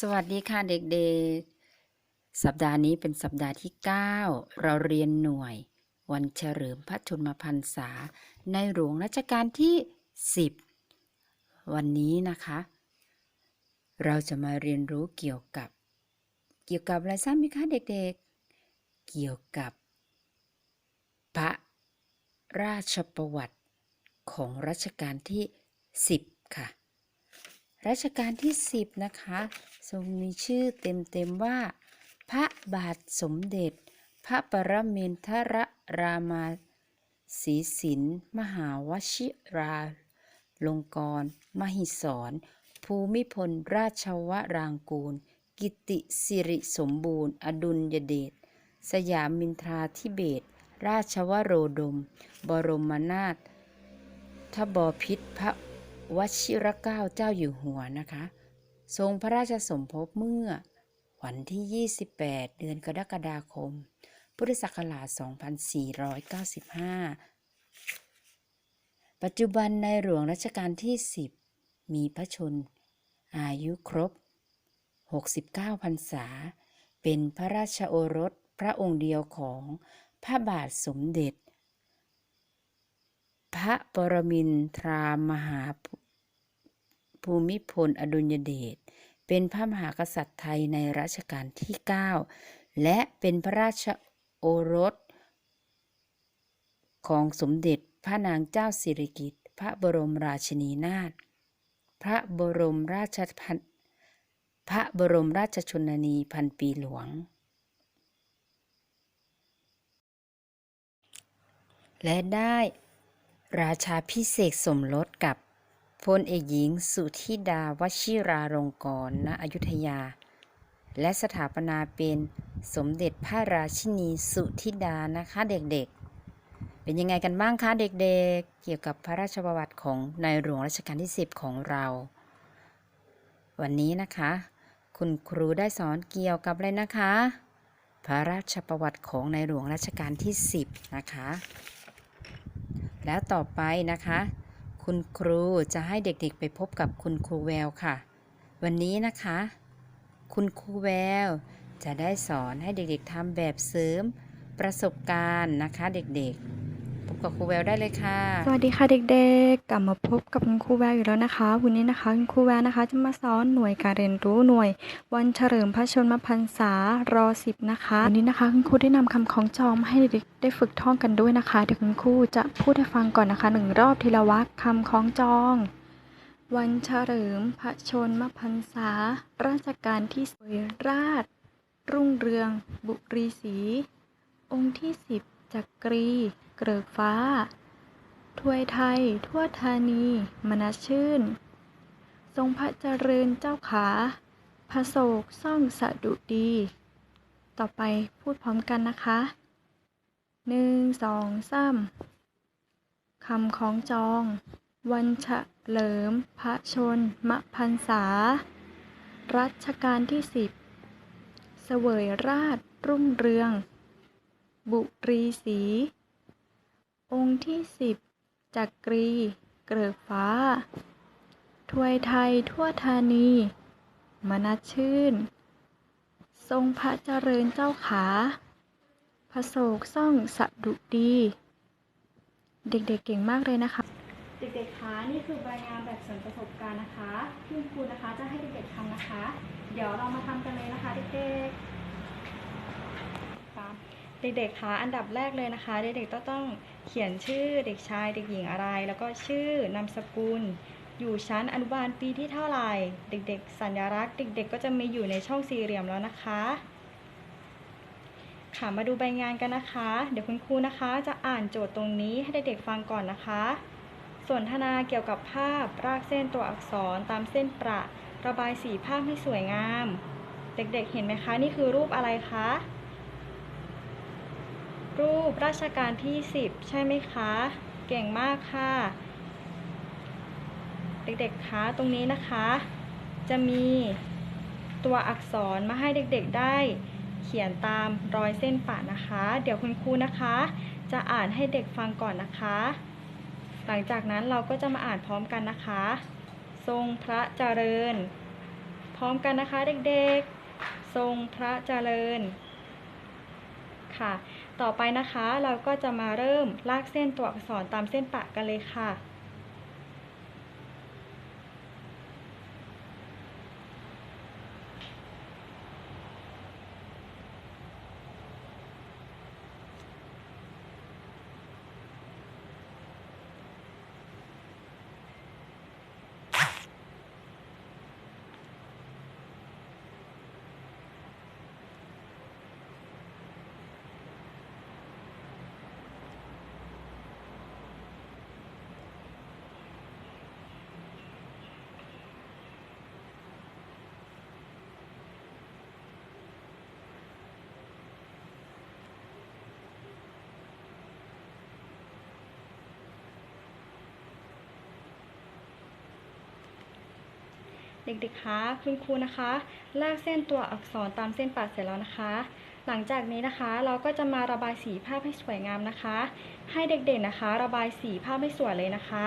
สวัสดีค่ะเด็กๆ สัปดาห์นี้เป็นสัปดาห์ที่ 9 เราเรียนหน่วย วันเฉลิมพระชนมพรรษา ในหลวงรัชกาลที่ 10 วันนี้นะคะ เราจะมาเรียนรู้เกี่ยวกับ เกี่ยวกับอะไรทราบไหมคะเด็กๆ เกี่ยวกับ พระราชประวัติของรัชกาลที่ 10 ค่ะ รัชกาลที่ 10 นะคะ ทรงมีชื่อเต็มๆว่า พระบาทสมเด็จ พระปรมินทรรามาสีสิน มหาวชิราลงกรณมหิศร ภูมิพลราชวรางกูล กิติสิริสมบูรณ์ อดุลยเดช สยามินทราธิเบศรราชวโรดม บรมนาถทบพิษพระ วชิรเกล้าเจ้าอยู่หัวนะคะ ทรงพระราชสมภพเมื่อวันที่ 28 เดือนกรกฎาคม พุทธศักราช 2495 ปัจจุบันในหลวงรัชกาลที่ 10 มีพระชน อายุครบ 69 พรรษา เป็นพระราชโอรสพระองค์เดียวของพระบาทสมเด็จ พระปรมินทรามหาภูมิพลอดุลยเดช เป็นพระมหากษัตริย์ไทยในรัชกาลที่ 9 และเป็นพระราชโอรส ของสมเด็จพระนางเจ้าสิริกิติ์พระบรมราชินีนาถ พระบรมราชพันพระบรมราชชนนีพันปีหลวง และได้ ราชาพิเศษสมรสกับพลเอกหญิงสุธิดาวชิราลงกรณ์ณอยุธยา และสถาปนาเป็นสมเด็จพระราชินีสุธิดานะคะเด็กๆ เป็นยังไงกันบ้างคะเด็กๆเกี่ยวกับพระราชประวัติของในหลวงรัชกาลที่ 10 ของเรา วันนี้นะคะ คุณครูได้สอนเกี่ยวกับอะไรนะคะ พระราชประวัติของในหลวงรัชกาลที่ 10 นะคะ แล้วต่อไปนะคะ คุณครูจะให้เด็กๆไปพบกับคุณครูแววค่ะ วันนี้นะคะ คุณครูแววจะได้สอนให้เด็กๆทำแบบเสริมประสบการณ์นะคะเด็กๆ พบกับครูแววได้เลยค่ะ สวัสดีค่ะเด็กๆ กลับมาพบกับคุณครูแววอยู่แล้วนะคะ วันนี้นะคะคุณครูแววนะคะ จะมาสอนหน่วยการเรียนรู้หน่วย วันเฉลิมพระชนมพรรษารอสิบนะคะวันนี้นะคะคุณครูได้นำคำคล้องจองมให้เด็กๆได้ฝึกท่องกันด้วยนะคะเดี๋ยวคุณครูจะพูดให้ฟังก่อนนะคะหนึ่งรอบทีละวรรคคำคล้องจอง วันเฉลิมพระชนมพรรษา ราชการที่สวยราช รุ่งเรือง บุรีศรีองค์ที่สิบจักรี เกริกฟ้า ถวยไทย ทั่วธานี มนาชื่น ทรงพระเจริญเจ้าขาพระโศกซ่องสะดุดี ต่อไปพูดพร้อมกันนะคะหนึ่งสองสามคำของจอง วันเฉลิม พระชนมพรรษา รัชกาลที่สิบเสวยราชรุ่งเรือง บุรีศรี องค์ที่สิบจักรี เกริกฟ้า ถวยไทยทั่วธานี มนัสชื่น ทรงพระเจริญเจ้าขาพระโศกซ่องสะดุดี เด็กๆเก่งมากเลยนะคะ เด็กๆคะนี่คือใบงานแบบสริมประสบการณ์นะคะที่คุณครูนะคะจะให้เด็กๆทำนะคะ เดี๋ยวเรามาทำกันเลยนะคะเด็กๆ เด็กๆคะอันดับแรกเลยนะคะ เด็กๆต้องต้องเขียนชื่อเด็กชายเด็กหญิงอะไร แล้วก็ชื่อนามสกุล อยู่ชั้นอนุบาลปีที่เท่าไหร่ เด็กๆ สัญลักษณ์ เด็ก ๆ ก็จะมีอยู่ในช่องสี่เหลี่ยมแล้วนะคะ ค่ะมาดูใบงานกันนะคะ เดี๋ยวคุณครูนะคะจะอ่านโจทย์ตรงนี้ให้เด็กๆฟังก่อนนะคะ สนทนาเกี่ยวกับภาพรากเส้นตัวอักษรตามเส้นประ ระบายสีภาพให้สวยงาม เด็กๆ เห็นไหมคะ นี่คือรูปอะไรคะ ปราชการที่ 10 ใช่ไหมคะ เก่งมากค่ะ เด็กๆคะตรงนี้นะคะ จะมีตัวอักษรมาให้เด็กๆได้เขียนตามรอยเส้นปะนะคะ เดี๋ยวคุณครูนะคะ จะอ่านให้เด็กฟังก่อนนะคะ หลังจากนั้นเราก็จะมาอ่านพร้อมกันนะคะ ทรงพระเจริญ พร้อมกันนะคะเด็กๆ ทรงพระเจริญค่ะ ต่อไปนะคะเราก็จะมาเริ่มลากเส้นตัวอักษรตามเส้นปะกันเลยค่ะ เด็กๆ คะคุณครูนะคะ ลากเส้นตัวอักษรตามเส้นปะเสร็จแล้วนะคะ หลังจากนี้นะคะเราก็จะมาระบายสีภาพให้สวยงามนะคะ ให้เด็กๆนะคะ ระบายสีภาพให้สวยเลยนะคะ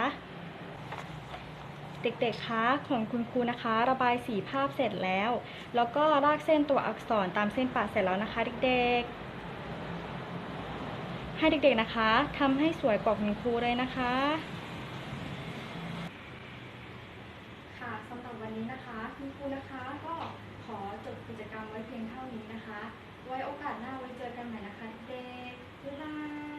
เด็กๆ คะของคุณครูนะคะ ระบายสีภาพเสร็จแล้ว แล้วก็ลากเส้นตัวอักษรตามเส้นปะเสร็จแล้วนะคะเด็กๆ ให้เด็กๆนะคะทำให้สวยกว่าคุณครูเลยนะคะ สำหรับวันนี้นะคะคุณครูนะคะก็ขอจบกิจกรรมไว้เพียงเท่านี้นะคะ ไว้โอกาสหน้าไว้เจอกันใหม่นะคะเด็กบ๊ายบาย